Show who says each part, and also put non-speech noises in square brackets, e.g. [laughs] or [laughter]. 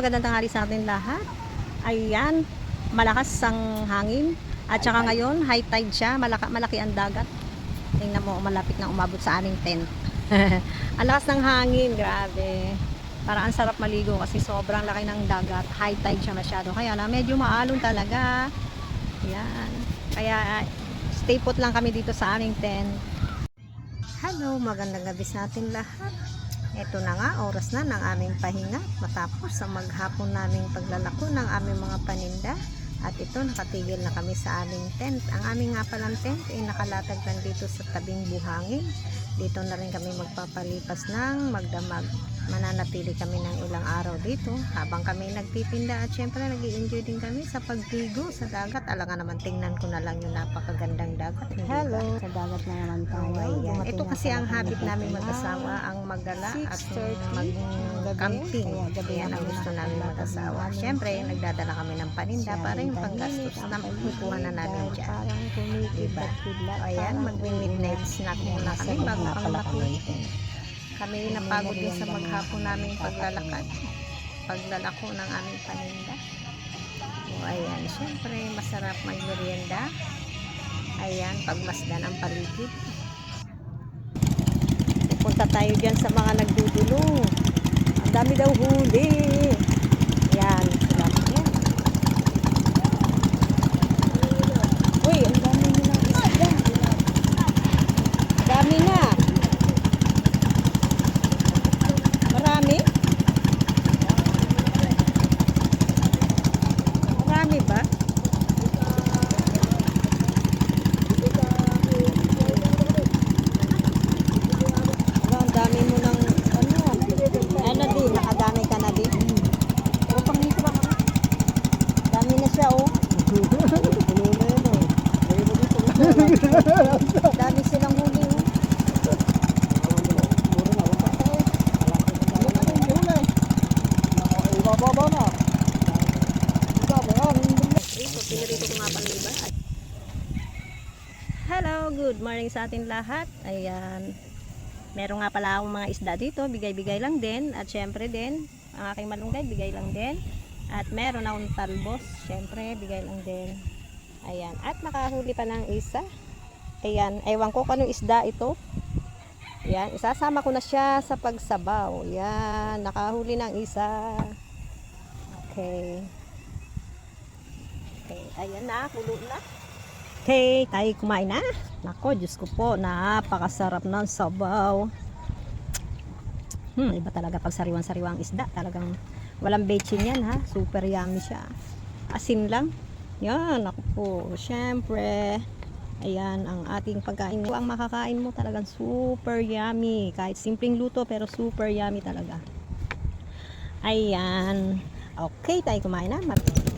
Speaker 1: magandang tanghali sa atin lahat. Ayan, malakas ang hangin. At saka ngayon, high tide siya, malaka, malaki ang dagat. Tingnan mo, malapit na umabot sa aming tent. [laughs] ang lakas ng hangin, grabe. Parang ang sarap maligo kasi sobrang laki ng dagat. High tide siya masyado. Kaya na medyo maalon talaga. Ayan. Kaya stay put lang kami dito sa aming tent. Hello, magandang gabi sa atin lahat. Ito na nga, oras na ng aming pahinga matapos ang maghapon naming paglalako ng aming mga paninda. At ito, nakatigil na kami sa aming tent. Ang aming nga palang tent ay nakalatag lang dito sa tabing buhangin. Dito na rin kami magpapalipas ng magdamag. Mananatili kami ng ilang araw dito habang kami nagtitinda at syempre nag enjoy din kami sa pagtigo sa dagat. Alangan naman tingnan ko na lang yung napakagandang dagat. hindi ba?
Speaker 2: Hello, sa dagat na naman tayo. Dumating
Speaker 1: Ito kasi ang habit namin
Speaker 2: na
Speaker 1: mag-asawa, ang magala at
Speaker 2: 6:30
Speaker 1: mag camping.
Speaker 2: Kaya gabi
Speaker 1: Yan ang gusto namin mag-asawa.
Speaker 2: namin.
Speaker 1: Siyempre, nagdadala kami ng paninda para yung
Speaker 2: ang
Speaker 1: panggastos na kukuha na namin dyan.
Speaker 2: Parang kumikidlat-kidlat.
Speaker 1: Ayan,
Speaker 2: parang
Speaker 1: mag-midnight snack muna kami bago ang
Speaker 2: pala
Speaker 1: kami. napagod din sa maghapon naming paglalakad. Paglalako ng aming paninda. O, ayan, siyempre, masarap mag-merienda. Ayan, pagmasdan ang paligid. Pupunta tayo dyan sa mga nagdudulong. Ang dami daw huli. Yan, salamat yan. Uy, ang dami nyo ng isda. Dami na. Marami? Marami ba? Wala, ang dami mo ng ano. Ano di, nakadami ka na di. Pero pang nito ba Dami na siya oh. Dami silang huli oh.
Speaker 2: Ibababa na.
Speaker 1: Hello, good morning sa atin lahat. Ayan. Meron nga pala akong mga isda dito, bigay-bigay lang din. At syempre din, ang aking malunggay, bigay lang din. At meron akong talbos, syempre, bigay lang din. Ayan. At nakahuli pa ng isa. Ayan. Ewan ko kung anong isda ito. Ayan. Isasama ko na siya sa pagsabaw. Ayan. Nakahuli ng isa. Okay. Okay. Ayan na. Kulo na. Okay, tayo kumain na. Nako, Diyos ko po, napakasarap ng sabaw. Hmm, iba talaga pag sariwang-sariwang isda. Talagang walang bechin yan ha. Super yummy siya. Asin lang. Yan, ako po. Siyempre, ayan ang ating pagkain. Ang makakain mo talagang super yummy. Kahit simpleng luto pero super yummy talaga. Ayan. Okay, tayo kumain na. Mat-